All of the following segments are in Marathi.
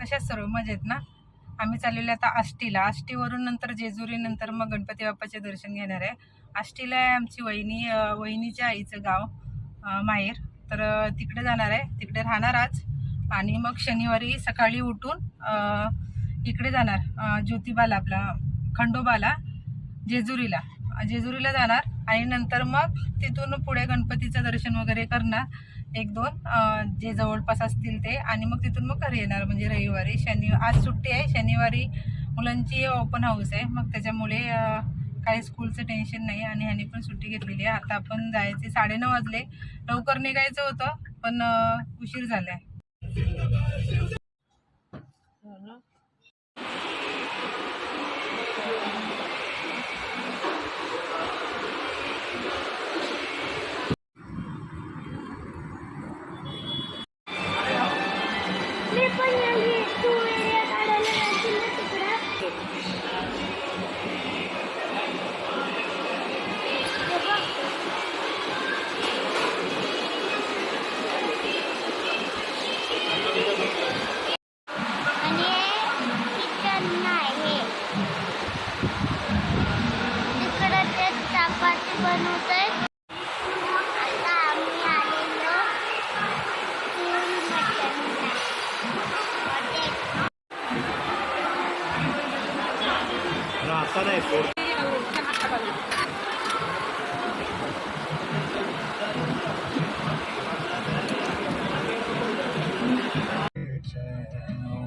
कशा सर्व मजेत ना? आम्ही चाललेलो आता आष्टीला. आष्टीवरून नंतर जेजुरी नंतर मग गणपती बाप्पाचे दर्शन घेणार आहे. आष्टीला आहे आमची वहिनी वहिनीच्या आईचं गाव माहेर. तर तिकडे जाणार आहे. तिकडे राहणार आज. आणि मग शनिवारी सकाळी उठून इकडे जाणार ज्योतिबाला आपला खंडोबाला जेजुरीला. जेजुरीला जाणार. आणि नंतर मग तिथून पुढे गणपतीचं दर्शन वगैरे करणार. एक दोन जे जवळपास असतील ते. आणि मग तिथून मग घरी येणार म्हणजे रविवारी. शनि आज सुट्टी आहे. शनिवारी मुलांची ओपन हाऊस आहे. मग त्याच्यामुळे काही स्कूलचं टेन्शन नाही आणि ह्याने पण सुट्टी घेतलेली आहे. आता आपण जायचे साडेनऊ वाजले. लवकर निघायचं होतं पण उशीर झालाय. आहे पण यांनी आता नाही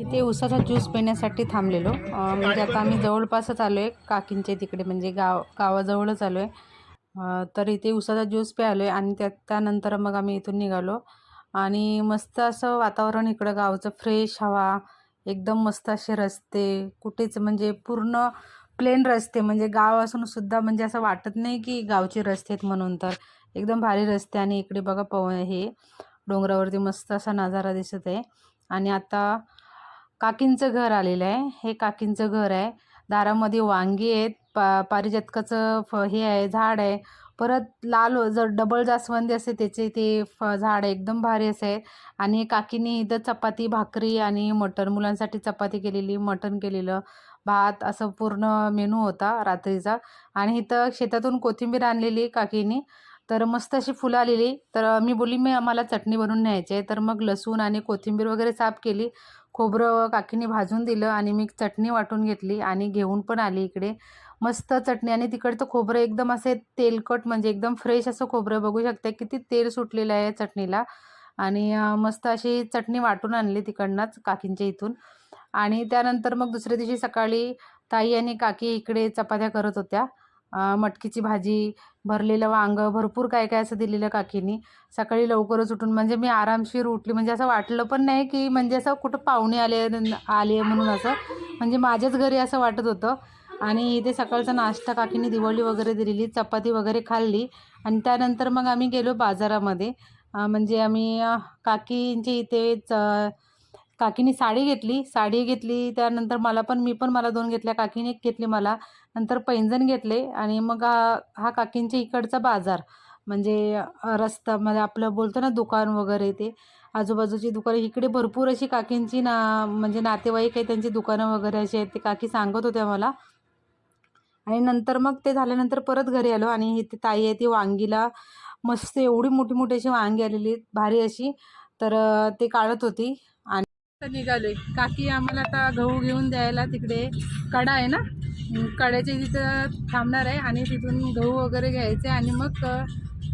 इथे उसाचा ज्यूस पिण्यासाठी थांबलेलो. म्हणजे आता आम्ही जवळपासच आलो आहे काकींच्या तिकडे म्हणजे गाव गावाजवळच आलो आहे तर इथे उसाचा ज्यूस प्यालो आहे आणि त्या त्यानंतर मग आम्ही इथून निघालो. आणि मस्त असं वातावरण इकडं गावचं फ्रेश हवा एकदम मस्त असे रस्ते कुठेच म्हणजे पूर्ण प्लेन रस्ते म्हणजे गाव असून सुद्धा म्हणजे असं वाटत नाही की गावचे रस्ते आहेत म्हणून तर. एकदम भारी रस्ते आणि इकडे बघा पव हे डोंगरावरती मस्त असा नजारा दिसत आहे. आणि आता काकींचं घर आलेलं आहे. हे काकींचं घर आहे. दारामध्ये वांगी आहेत. पा पारिजातकाचं फ हे आहे झाड आहे. परत लाल जर डबल जास्वंदी असते त्याचे ते फ झाड आहे. एकदम भारी असे आणि काकीने इथं चपाती भाकरी आणि मटण मुलांसाठी चपाती केलेली मटण केलेलं. भात असं पूर्ण मेनू होता रात्रीचा. आणि इथं शेतातून कोथिंबीर आणलेली काकीनी. तर मस्त अशी फुलं आलेली. तर मी बोलली मी आम्हाला चटणी बनवून न्यायची आहे. तर मग लसूण आणि कोथिंबीर वगैरे साफ केली. खोबरं काकीने भाजून दिलं आणि मी चटणी वाटून घेतली आणि घेऊन पण आली इकडे. मस्त चटणी आणि तिकडचं खोबरं एकदम असे तेलकट म्हणजे एकदम फ्रेश असं खोबरं बघू शकता किती तेल सुटलेलं आहे चटणीला. आणि मस्त अशी चटणी वाटून आणली तिकडनंच काकींच्या इथून. आणि त्यानंतर मग दुसऱ्या दिवशी सकाळी ताई आणि काकी इकडे चपात्या करत होत्या. मटकीची भाजी भरलेलं वांगं भरपूर काय काय असं दिलेलं काकीनी. सकाळी लवकरच उठून म्हणजे मी आरामशीर उठली. म्हणजे असं वाटलं पण नाही की म्हणजे असं कुठं पाहुणे आले आले म्हणून असं. म्हणजे माझ्याच घरी असं वाटत होतं. आणि इथे सकाळचा नाश्ता काकीने दिवाळी वगैरे दिलेली चपाती वगैरे खाल्ली. आणि त्यानंतर मग आम्ही गेलो बाजारामध्ये. म्हणजे आम्ही अं, काकींच्या इथे च काकीने साडी घेतली. साडी घेतली त्यानंतर मला पण मी पण मला दोन घेतल्या. काकीने एक घेतली मला. नंतर पैंजण घेतले आणि मग हा हा काकींच्या इकडचा बाजार. म्हणजे रस्ता म्हणजे आपलं बोलतो ना दुकान वगैरे ते. आजूबाजूची दुकानं इकडे भरपूर अशी काकींची ना म्हणजे नातेवाईक आहे त्यांची दुकानं वगैरे अशी आहेत ते काकी सांगत होत्या मला. आणि नंतर मग ते झाल्यानंतर परत घरी आलो आणि ती ताई आहे ती वांगीला मस्त एवढी मोठी मोठी अशी वांगी आलेली आहेत, भारी अशी. तर ते काढत होती. आणि निघालोय. काकी आम्हाला आता गहू घेऊन द्यायला तिकडे कडा आहे ना? हं, कड्याच्या तिथं थांबणार आहे आणि तिथून गहू वगैरे घ्यायचे आणि मग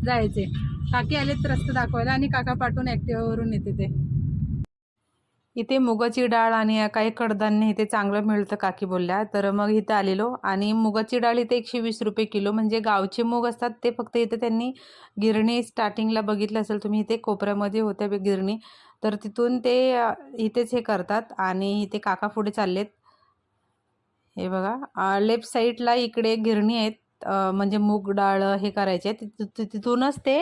जायचे. काकी आलेत रस्ता दाखवायला आणि काका पाठवून ॲक्टिवावरून येते ते. इथे मुगाची डाळ आणि काही कडधान्य इथे चांगलं मिळतं काकी बोलल्या. तर मग इथे आलेलो आणि मुगाची डाळ इथे एकशे वीस रुपये किलो. म्हणजे गावचे मूग असतात ते फक्त इथे त्यांनी गिरणी स्टार्टिंगला बघितलं असेल तुम्ही इथे कोपऱ्यामध्ये होत्या गिरणी. तर तिथून ते इथेच हे करतात आणि इथे काका पुढे चाललेत हे बघा लेफ्ट साईडला इकडे गिरणी आहेत म्हणजे मूग डाळ हे करायचे आहे. तिथ- तिथूनच ते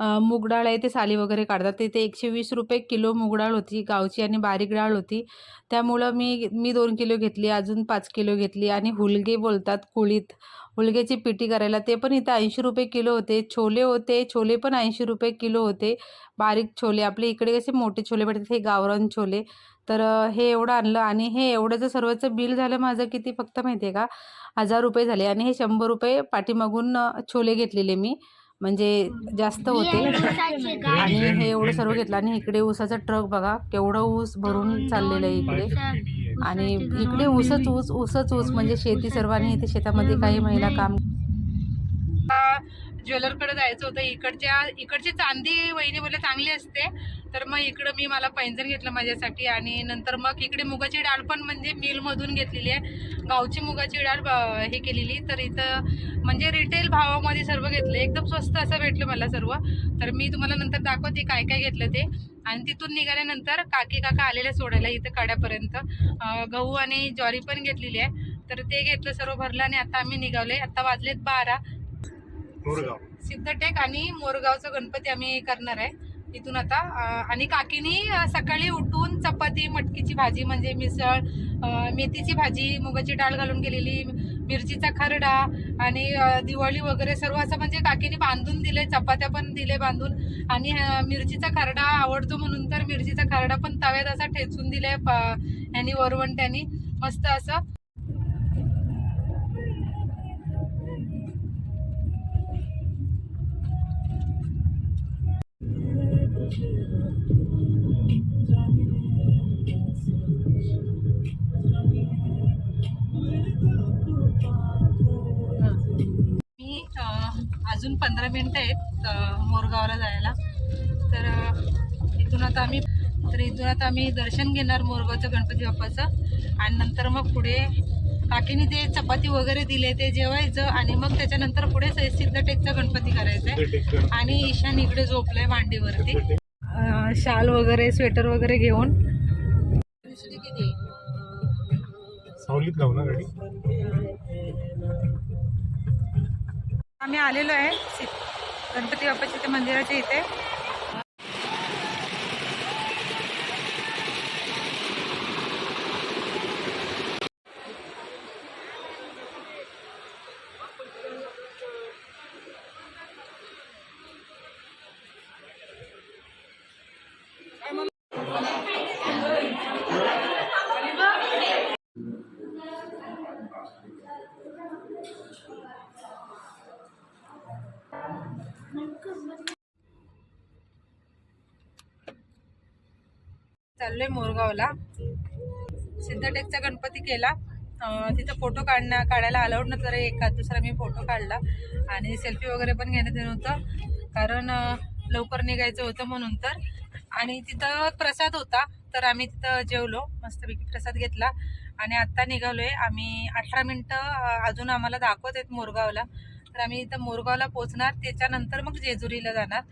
मूग डाळ आहे ते साली वगैरे काढतात. तिथे एकशे वीस रुपये किलो मूग डाळ होती गावची आणि बारीक डाळ होती. त्यामुळं मी मी दोन किलो घेतली अजून पाच किलो घेतली. आणि हुलगे बोलतात कुळीत. हुलग्याची पिटी करायला ते पण इथं ऐंशी रुपये किलो होते. छोले होते छोले पण ऐंशी रुपये किलो होते. बारीक छोले आपले इकडे कसे मोठे छोले भेटतात हे गावरान छोले. तर हे एवढं आणलं आणि हे एवढ्याचं सर्वचं बिल झालं माझं किती फक्त माहिती आहे का? हजार रुपये झाले. आणि हे शंभर रुपये पाठीमागून छोले घेतलेले मी. म्हणजे जास्त होते. आणि हे एवढं सर्व घेतलं. आणि इकडे ऊसाचा ट्रक बघा केवढं ऊस भरून चाललेलं आहे इकडे. आणि इकडे ऊसच ऊस ऊसच ऊस म्हणजे शेती सर्व आणि इथे शेतामध्ये काही महिला काम ज्वेलरकडे जायचं होतं. इकडच्या इकडची चांदी वहिनी बोलले चांगली असते. तर मग इकडं मी मला पैंजण घेतलं माझ्यासाठी आणि नंतर मग इकडे मुगाची डाळ पण म्हणजे मिलमधून घेतलेली आहे. गावची मुगाची डाळ हे केलेली. तर इथं म्हणजे रिटेल भावामध्ये सर्व घेतलं एकदम स्वस्त असं भेटलं मला सर्व. तर मी तुम्हाला नंतर दाखवते काय काय घेतलं ते. आणि तिथून निघाल्यानंतर काकी काका आलेले सोडायला इथं काड्यापर्यंत. गहू आणि ज्वारी पण घेतलेली आहे. तर ते घेतलं सर्व भरलं आणि आता आम्ही निघावले आता वाजलेत बारा. मोरगाव. सिद्धटेक आणि मोरगावचा गणपती आम्ही करणार आहे. इथून आता आणि काकीनी सकाळी उठून चपाती मटकीची भाजी म्हणजे मिसळ मेथीची भाजी मुगाची डाळ घालून केलेली मिरचीचा खरडा आणि दिवाळी वगैरे सर्व असं म्हणजे काकीने बांधून दिले चपात्या पण दिले बांधून. आणि मिरचीचा खरडा आवडतो म्हणून तर मिरचीचा खरडा पण तव्यात असा ठेचून दिलाय प- ह्यानी वरवंट्यानी. मस्त असं. अजून पंधरा मिनटं आहेत मोरगावला जायला. तर इथून आता आम्ही तर इथून आता आम्ही दर्शन घेणार मोरगावचं गणपती बाप्पाचं. आणि नंतर मग पुढे काकीने ते चपाती वगैरे दिले ते जेवायचं आणि मग त्याच्यानंतर पुढे सिद्धटेकचा गणपती करायचा आहे. आणि ईशान इकडे झोपलाय मांडीवरती. शाल वगैरे स्वेटर वगैरे घेऊन. किती सावलीत लावू ना गाडी? आम्ही आलेलो आहे. सि- गणपती बाप्पाच्या मंदिराच्या इथे. चाललोय मोरगावला. सिद्धटेकचा गणपती केला. तिथं फोटो काढण्या काढायला अलाउड नव्हतं तरी एखाद दुसरा मी फोटो काढला. आणि सेल्फी वगैरे पण घेण्यात येत नव्हतं कारण लवकर निघायचं होतं म्हणून तर. आणि तिथं प्रसाद होता. तर आम्ही तिथं जेवलो. मस्तपैकी प्रसाद घेतला. आणि आत्ता निघालोय. आम्ही अठरा मिनटं अजून आम्हाला दाखवत आहेत मोरगावला. तर आम्ही इथं मोरगावला पोचणार त्याच्यानंतर मग जेजुरीला जाणार.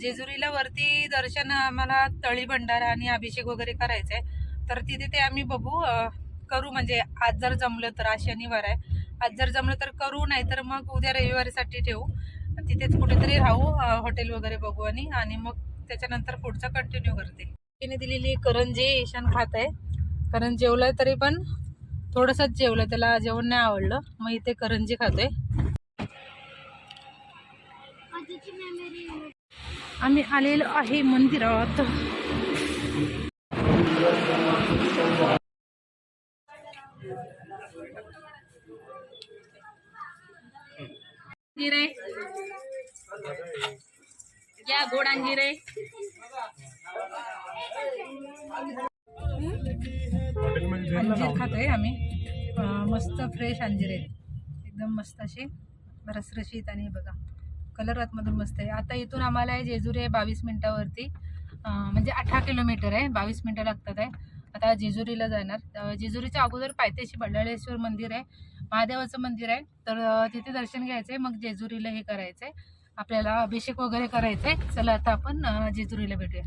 जेजुरीला वरती दर्शन आम्हाला तळी भंडारा आणि अभिषेक वगैरे करायचा. आहे तर तिथे ते आम्ही बघू करू. म्हणजे आज जर जमलं तर आज शनिवार आहे. आज जर जमलं तर करू नाही तर मग उद्या रविवारीसाठी ठेवू. तिथेच कुठेतरी राहू हॉटेल वगैरे बघू आणि आणि मग त्याच्यानंतर पुढचं कंटिन्यू करते. तिने दिलेली करंजी ईशान खात आहे. कारण जेवलं तरी पण थोडंसंच जेवलं. त्याला जेवण नाही आवडलं. मग इथे करंजी खाते आम्ही आलेलो आहे मंदिरात. आहे या गोड अंजीर. आहे अंजीर खातोय आम्ही. मस्त फ्रेश अंजीर. आहेत एकदम मस्त असे. रसरशीत आणि बघा. कलर आतमधून मस्त आहे. आता इथून आम्हाला आहे जेजुरी आहे बावीस मिनिटावरती. म्हणजे अठरा किलोमीटर आहे. बावीस मिनटं लागतात आहे. आता जेजुरीला जाणार. जेजुरीच्या अगोदर पायथ्याशी बल्लाळेश्वर मंदिर आहे. महादेवाचं मंदिर आहे. तर तिथे दर्शन घ्यायचं आहे मग जेजुरीला हे करायचं आहे आपल्याला अभिषेक वगैरे करायचं आहे चला आता आपण जेजुरीला भेटूया.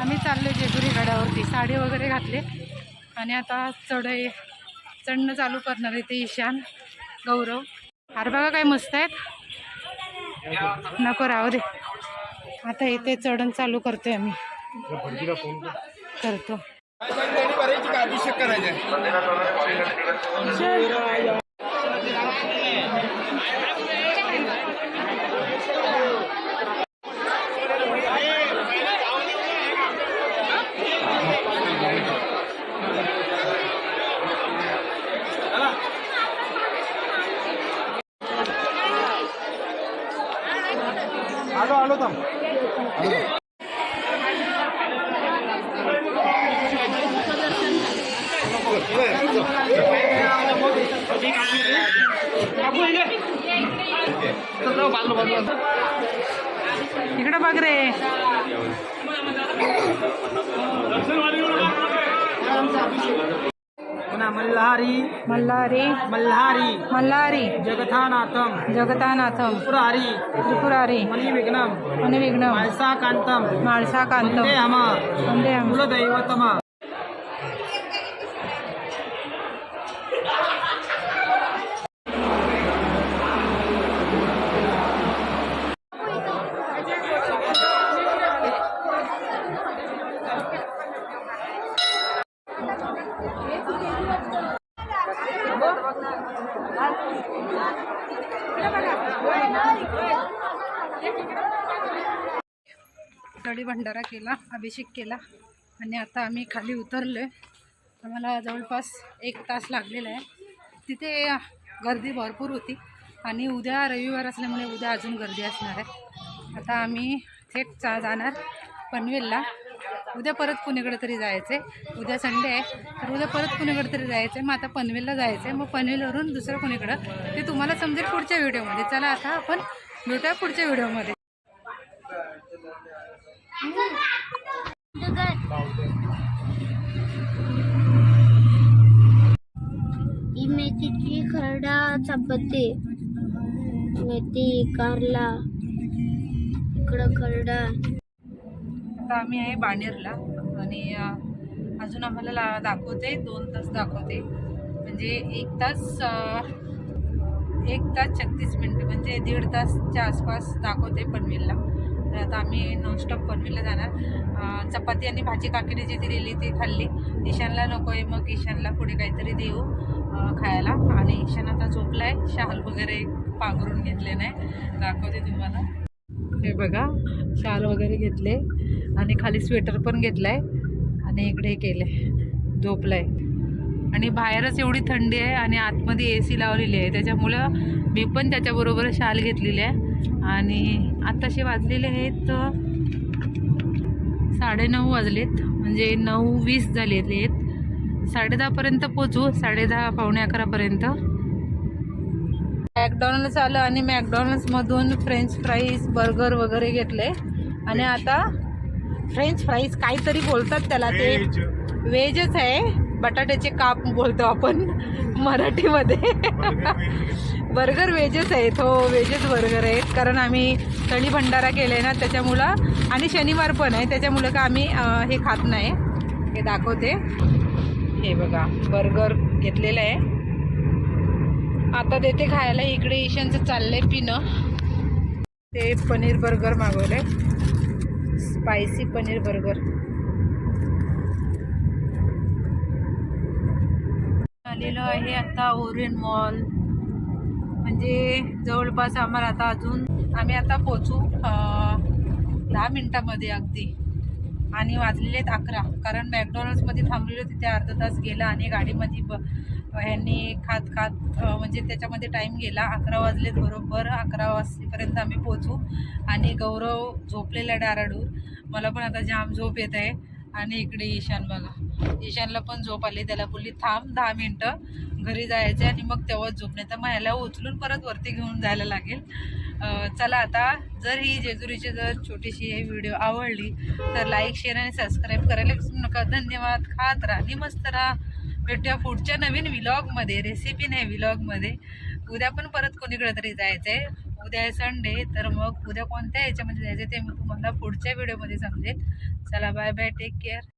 आम्ही चाललो जेजुरी गडावरती. साडी वगैरे घातले. आणि आता चढ चढणं चालू करणार आहे ते ईशान गौरव. आर बघा काय मस्त आहेत. नको राहू दे. आता इथे चढण चालू करतोय आम्ही. करतो. अभिषेक करायचा అడుగుతాం మల్లారి మల్లారి మల్లారి మల్లారి జగతానాథం జగతానాథం త్రిపురారి త్రిపురారి మణి విఘ్నం మణి విఘ్నం మల్సాకాంతం మల్సాకాంతం వందే హమ వందే హమ कढी भंडारा केला अभिषेक केला आणि आता आम्ही खाली उतरलो आहे आम्हाला जवळपास एक तास लागलेला आहे. तिथे गर्दी भरपूर होती आणि उद्या रविवार असल्यामुळे उद्या अजून गर्दी असणार आहे. आता आम्ही थेट चा जाणार पनवेलला. उद्या परत कुणीकडे तरी जायचं आहे उद्या संडे आहे तर उद्या परत कुणीकडे तरी जायचं आहे मग आता पनवेलला जायचं आहे मग पनवेलवरून दुसरं कुणीकडं ते तुम्हाला समजेल पुढच्या व्हिडिओमध्ये. चला आता आपण भेटूया पुढच्या व्हिडिओमध्ये. मेथीची खरडा चपाती. मेथी कारला. इकडं खरडा. आता आम्ही आहे बाणेरला आणि अजून आम्हाला ला दाखवते दोन तास दाखवते. म्हणजे एक तास एक तास छत्तीस मिनटं म्हणजे दीड तासच्या आसपास दाखवते पनवेलला. तर आता आम्ही नॉनस्टॉप पनवेलला जाणार. चपाती आणि भाजी काकीने जी दिलेली ती खाल्ली. ईशानला नको आहे मग ईशानला पुढे काहीतरी देऊ खायला. आणि ईशान आता झोपला आहे शाल वगैरे पांघरून घेतले नाही दाखवते तुम्हाला. हे बघा शाल वगैरे घेतले आणि खाली स्वेटर पण घेतलाय आणि इकडे केले झोपलाय. आणि बाहेरच एवढी थंडी आहे आणि आतमध्ये ए सी लावलेली आहे त्याच्यामुळं मी पण त्याच्याबरोबर शाल घेतलेली आहे. आणि आत्ताशे वाजलेले आहेत साडेनऊ वाजलेत म्हणजे नऊ वीस झालेले आहेत. साडेदहापर्यंत पोचू साडेदहा पावणे अकरापर्यंत. मॅकडॉनल्ड्स आलं आणि मॅकडॉनल्ड्समधून फ्रेंच फ्राईज बर्गर वगैरे घेतले. आणि आता फ्रेंच फ्राईज काहीतरी बोलतात त्याला. ते व्हेज, व्हेजच आहे. बटाट्याचे काप बोलतो आपण मराठीमध्ये. Burger veg. बर्गर व्हेजच आहेत हो व्हेजच बर्गर आहेत कारण आम्ही तळी भंडारा केले ना त्याच्यामुळं. आणि शनिवार पण आहे. त्याच्यामुळं का आम्ही हे खात नाही. हे दाखवते. हे बघा बर्गर घेतलेलं आहे. आता देते खायला इकडे ईशानचं चाललंय पिणं. ते पनीर बर्गर मागवले स्पायसी पनीर बर्गर. आलेलो आहे आता ओरियन मॉल. म्हणजे जवळपास आम्हाला आता अजून आम्ही आता पोचू दहा मिनटामध्ये अगदी. आणि वाजलेले आहेत अकरा कारण मॅकडॉनल्ड्समध्ये थांबलेलो तिथे अर्धा तास गेला आणि गाडीमध्ये ब ह्यांनी खात खात म्हणजे त्याच्यामध्ये टाईम गेला. अकरा वाजलेत बरोबर. अकरा वाजतेपर्यंत आम्ही पोचू आणि गौरव झोपलेला डाराडूर मला पण आता जाम झोप येत आहे. आणि इकडे ईशान बघा. ईशानला पण झोप आली. त्याला बोलली थांब दहा मिनटं. घरी जायचं आणि मग तेव्हाच झोप. नाही तर मग ह्याला उचलून परत वरती घेऊन जायला लागेल. चला आता जर ही जेजुरीची जर छोटीशी ही व्हिडिओ आवडली तर लाईक शेअर आणि सबस्क्राईब करायला विसरू नका. धन्यवाद. खात राहा. आणि मस्त राहा. भेटूया पुढच्या नवीन विलॉगमध्ये रेसिपी नाही विलॉगमध्ये उद्या पण परत कोणीकडे तरी जायचं आहे उद्या आहे संडे तर मग उद्या कोणत्या याच्यामध्ये जायचं ते मग तुम्हाला पुढच्या व्हिडिओमध्ये समजेल चला बाय बाय टेक केअर